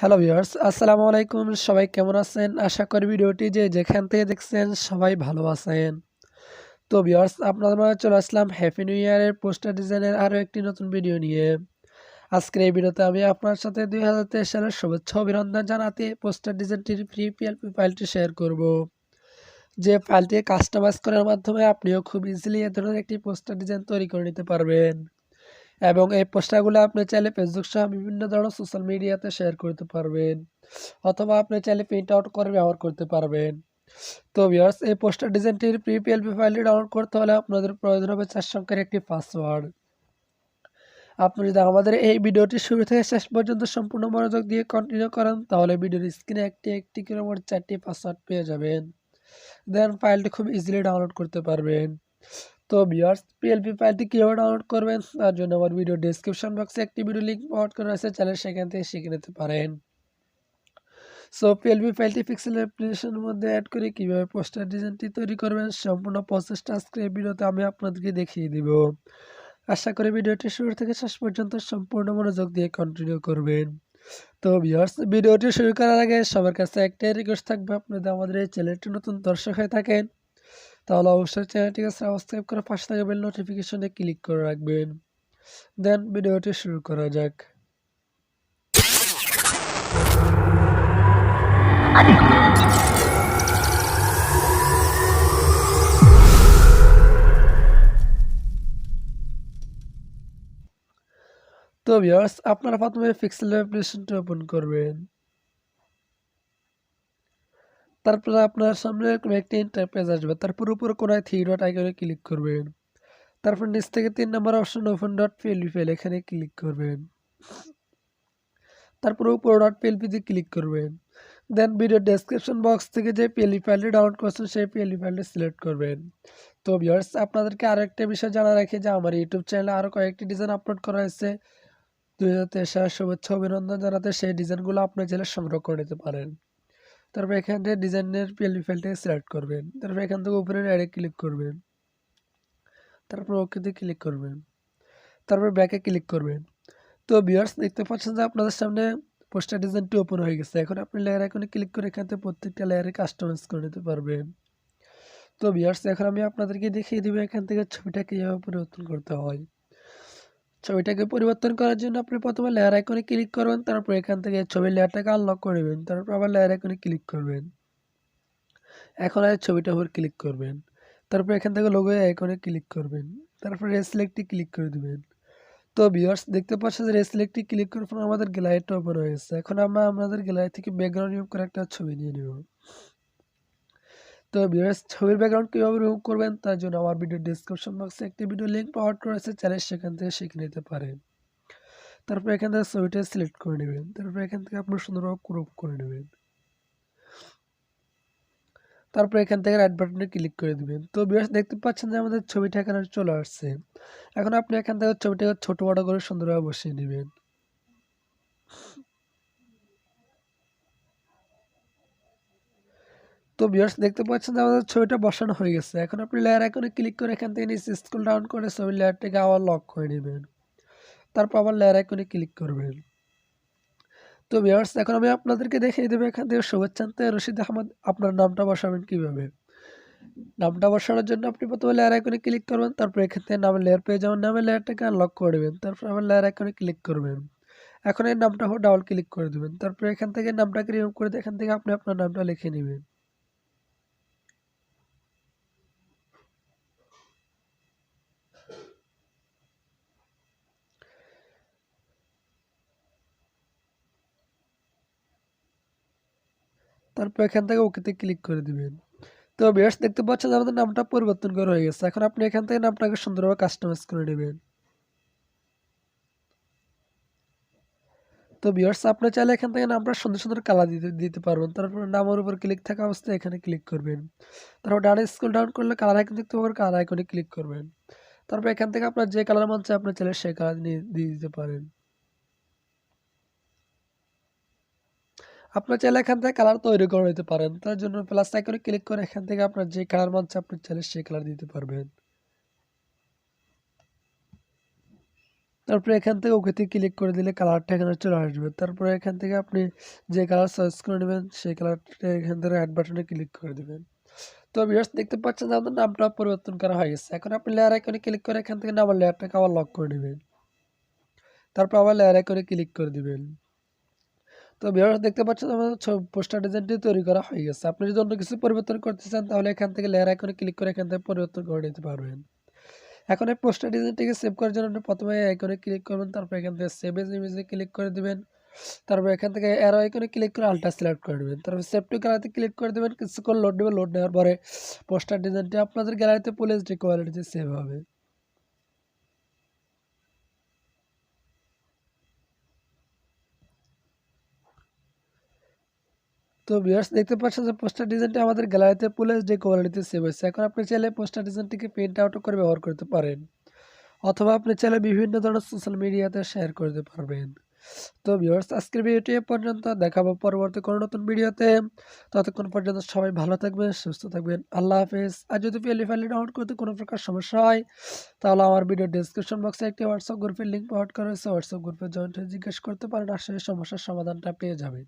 Hello viewers আসসালামু আলাইকুম সবাই কেমন আছেন? আশা করি ভিডিওটি যে যেখান থেকে দেখছেন, সবাই ভালো আছেন। তো ভিউয়ার্স আপনাদের মাঝে চলে আসলাম হ্যাপি নিউ ইয়ারের পোস্টার ডিজাইনের আরও একটি নতুন ভিডিও নিয়ে। আজকের এই ভিডিওতে আমি আপনার সাথে দুই হাজার তেইশ সালের শুভেচ্ছা অভিনন্দন জানাতে পোস্টার ডিজাইনটির ফ্রি পিএলপি ফাইলটি শেয়ার করব। যে ফাইলটি কাস্টমাইজ করার মাধ্যমে আপনিও খুব ইজিলি এ ধরনের একটি পোস্টার ডিজাইন তৈরি করে নিতে পারবেন। এবং এই পোস্টারগুলো আপনি চাইলে ফেসবুক সহ বিভিন্ন ধরনের সোশ্যাল মিডিয়াতে শেয়ার করতে পারবেন অথবা আপনি চাইলে প্রিন্ট আউট করে ব্যবহার করতে পারবেন। তো ভিউয়ার্স এই পোস্টার ডিজাইনটির প্রি পিএলপি ফাইলটি ডাউনলোড করতে হলে আপনাদের প্রয়োজন হবে চার সংখ্যার একটি পাসওয়ার্ড আপনি যদি আমাদের এই ভিডিওটি শুরু থেকে শেষ পর্যন্ত সম্পূর্ণ মনোযোগ দিয়ে কন্টিনিউ করেন, তাহলে ভিডিওর স্ক্রিনে একটি একটি করে মোট চারটি পাসওয়ার্ড পেয়ে যাবেন। দেন ফাইলটি খুব ইজিলি ডাউনলোড করতে পারবেন। তো ভিউয়ার্স পিএলপি ফাইলটি কীভাবে ডাউনলোড করবেন তার জন্য আমার ভিডিও ডিসক্রিপশন বক্সে একটি ভিডিও লিঙ্ক পাওয়ার করা আছে চ্যানেল সেখান থেকে শিখে নিতে পারেন। সো পিএলপি ফাইলটি পিক্সেল অ্যাপ্লিকেশনের মধ্যে অ্যাড করে কীভাবে পোস্টার ডিজাইনটি তৈরি করবেন সম্পূর্ণ প্রসেসটা আজকে ভিডিওতে আমি আপনাদেরকে দেখিয়ে দিব। আশা করি ভিডিওটি শুরু থেকে শেষ পর্যন্ত সম্পূর্ণ মনোযোগ দিয়ে কন্টিনিউ করবেন। তো ভিউয়ার্স ভিডিওটি শুরু করার আগে সবার কাছে একটাই রিকোয়েস্ট থাকবে আপনাদের আমাদের এই চ্যানেলটি নতুন দর্শক হয়ে থাকেন তাহলে অবশ্যই চ্যানেলটিকে সাবস্ক্রাইব করে পাশে থাকা বেল নোটিফিকেশনে ক্লিক করে রাখবেন। দেন ভিডিওটি শুরু করা যাক। তো ভিউয়ার্স আপনারা প্রথমে পিক্সেল অ্যাপ্লিকেশনটি ওপেন করবেন। তারপরে আপনার সামনে এরকম একটি ইন্টারপেজ আসবে। তারপর উপর কোনায় থ্রি ডট আইকনে ক্লিক করবেন। তারপর নিচ থেকে তিন নম্বর option open dot PLP file এখানে ক্লিক করবেন। তারপর উপর ডট পিএলপিতে ক্লিক করবেন। দেন ভিডিও ডেসক্রিপশন বক্স থেকে যে পিএলপি ফাইলটি ডাউনলোড করছেন, সেই পিএলপি ফাইলটি সিলেক্ট করবেন। তো ভিউয়ার্স আপনাদেরকে আরও একটা বিষয় জানা রাখি যে আমার ইউটিউব চ্যানেলে আরও কয়েকটি ডিজাইন আপলোড করা হয়েছে। দুই হাজার তেইশ শুভেচ্ছা, অভিনন্দন জানাতে। সেই ডিজাইনগুলো আপনার চাইলে সংগ্রহ করে নিতে পারেন। তারপর এখান ডিজাইনের পিএলপি ফাইলটাকে সিলেক্ট করবেন। তারপর এখান থেকে উপরে অ্যাডে ক্লিক করবেন। তারপর ওকেতে ক্লিক করবেন। তারপর ব্যাকে ক্লিক করবেন। তো ভিউয়ার্স দেখতে পাচ্ছেন যে আপনাদের সামনে পোস্টার ডিজাইনটি ওপেন হয়ে গেছে। এখন আপনি লেয়ার এখানে ক্লিক করে এখান থেকে প্রত্যেকটা লেয়ারে কাস্টমাইজ করে নিতে পারবেন। তো ভিউয়ার্স এখন আমি আপনাদেরকে দেখিয়ে দিব এখান থেকে ছবিটা কীভাবে পরিবর্তন করতে হয়। ছবিটাকে পরিবর্তন করার জন্য আপনি প্রথমে লেয়ার আইকনে ক্লিক করবেন, তারপর এখান থেকে ছবির লেয়ারটাকে আনলক করে নেবেন, তারপর আবার লেয়ার আইকনে ক্লিক করবেন। এখন আর ছবিটার উপর ক্লিক করবেন, তারপর এখান থেকে লোগো আইকনে ক্লিক করবেন, তারপর রেসিলেক্টে ক্লিক করে দেবেন। তো ভিউয়ার্স দেখতে পাচ্ছেন যে রেসিলেক্টে ক্লিক করার পর আমাদের গ্যালারিটা ওপেন হয়ে গেছে এখন আমরা আমাদের গ্যালারি থেকে ব্যাকগ্রাউন্ড করে একটা ছবি নিয়ে নেব। তো ভিউয়ার্স, ছবির ব্যাকগ্রাউন্ড কীভাবে রিমুভ করবেন তার জন্য আমার ভিডিও ডিসক্রিপশন বক্সে একটি ভিডিও লিঙ্ক পাওয়ার করেছে চ্যানেল সেখান থেকে শিখে নিতে পারেন। তারপর এখান থেকে ছবিটা সিলেক্ট করে নেবেন, তারপর এখান থেকে আপনি সুন্দরভাবে ক্রপ করে নেবেন। তারপর এখান থেকে রাইট বাটনে ক্লিক করে দিবেন। তো ভিউয়ার্স, দেখতে পাচ্ছেন যে আমাদের ছবিটা এখানে চলে আসছে। এখন আপনি এখান থেকে ছবিটাকে ছোট বড়ো করে সুন্দরভাবে বসিয়ে নেবেন। তো ভিউয়ার্স দেখতে পাচ্ছেন যে আমাদের ছবিটা বসানো হয়ে গেছে। এখন আপনি লেয়ার আইকনে ক্লিক করে এখান থেকে নিচে স্ক্রল ডাউন করে ছবির লেয়ারটাকে আবার লক করে নেবেন। তারপর আবার লেয়ার আইকনে ক্লিক করবেন। তো ভিউয়ার্স এখন আমি আপনাদেরকে দেখিয়ে দেবো এখান থেকে শুভেচ্ছান্তে রশিদ আহমদ, আপনার নামটা বসাবেন কীভাবে? নামটা বসানোর জন্য আপনি প্রথমে লেয়ার আইকনে ক্লিক করবেন, তারপর এখান থেকে নামের লেয়ার পেয়ে যাবেন। নামের লেয়ারটাকে আনলক করে দেবেন তারপর আবার লেয়ার আইকনে ক্লিক করবেন। এখন এই নামটা ডাবল ক্লিক করে দেবেন, তারপর এখান থেকে নামটাকে রিমুভ করে এখান থেকে আপনি আপনার নামটা লিখে নেবেন। তারপর এখান থেকে ওকেতে ক্লিক করে দিবেন। তো বেশ দেখতে পাচ্ছেন আমাদের নামটা পরিবর্তন করা হয়ে গেছে। এখন আপনি এখান থেকে নামটাকে সুন্দরভাবে কাস্টমাইজ করে নেবেন। তো বিয়ার্স আপনি চাইলে এখান থেকে নামটা সুন্দর সুন্দর কালার দিতে দিতে পারবেন। তারপর নামের উপর ক্লিক থাকা অবস্থায় এখানে ক্লিক করবেন। তারপর ডান স্কুল ডাউন করলে কালার আইকন দেখতে পাবেন কালার আইকনে ক্লিক করবেন। তারপর এখান থেকে আপনার যে কালার মন চায় আপনি চাইলে সেই কালার নিয়ে দিয়ে দিতে পারেন। আপনার চাইলে এখান থেকে কালার তৈরি করে নিতে পারেন। তার জন্য প্লাস আইকনে ক্লিক করে এখান থেকে আপনার যে কালার মন চায় আপনি চাইলে সেই কালার দিতে পারবেন। তারপরে এখান থেকে ওকেতে ক্লিক করে দিলে কালারটা এখানে চলে আসবে। তারপরে এখান থেকে আপনি যে কালার সার্চ করে নেবেন, সেই কালারটা এখান থেকে অ্যাড বাটনে ক্লিক করে দেবেন। তো ভিউয়ার্স দেখতে পাচ্ছেন যে আমাদের নামটা পরিবর্তন করা হয়ে গেছে। এখন আপনি লেয়ার আইকনে ক্লিক করে এখান থেকে আবার লেয়ারটাকে আবার লক করে নেবেন। তারপর আবার লেয়ার আইকনে ক্লিক করে দিবেন। তো ভিউয়ার্স, দেখতে পাচ্ছেন আমাদের পোস্টার ডিজাইনটি তৈরি করা হয়ে গেছে। আপনি যদি অন্য কিছু পরিবর্তন করতে চান, তাহলে এখান থেকে লেয়ার আইকনে ক্লিক করে এখান থেকে পরিবর্তন করে নিতে পারবেন। এখন এই পোস্টার ডিজাইনটিকে সেভ করার জন্য আপনি প্রথমে আইকনে ক্লিক করবেন, তারপর এখান থেকে সেভ এজ ইমেজে ক্লিক করে দিবেন। তারপর এখান থেকে অ্যারো আইকনে ক্লিক করে আলট্রা সিলেক্ট করে দেবেন। তারপর সেভ টু গ্যালারিতে ক্লিক করে দেবেন। কিছুক্ষণ লোড নেবে লোড নেওয়ার পরে পোস্টার ডিজাইনটি আপনাদের গ্যালারিতে ফুল এইচডি কোয়ালিটিতে সেভ হবে। তো ভিউয়ার্স দেখতে পাচ্ছেন যে পোস্টার ডিজাইনটি আমাদের গ্যালারিতে ফুল এইচডি কোয়ালিটিতে সেভ হয়েছে। এখন আপনি চাইলে পোস্টার ডিজাইনটিকে প্রিন্ট আউট করে ব্যবহার করতে পারেন। অথবা আপনি চাইলে বিভিন্ন ধরনের সোশ্যাল মিডিয়াতে শেয়ার করতে পারবেন। তো ভিউয়ার্স আজকের ভিডিওটি পর্যন্ত। দেখাবো পরবর্তী কোনো নতুন ভিডিওতে ততক্ষণ পর্যন্ত সবাই ভালো থাকবেন, সুস্থ থাকবেন। আল্লাহ হাফেজ। আর যদি পিএলই ফাইল ডাউনলোড করতে কোনো প্রকার সমস্যা হয়, তাহলে আমার ভিডিও ডিসক্রিপশন বক্সে একটি হোয়াটসঅ্যাপ গ্রুপের লিঙ্ক প্রোভাইড করা হয়েছে হোয়াটসঅ্যাপ গ্রুপে জয়েন্ট হয়ে জিজ্ঞেস করতে পারেন, আসলে সমস্যার সমাধানটা পেয়ে যাবেন।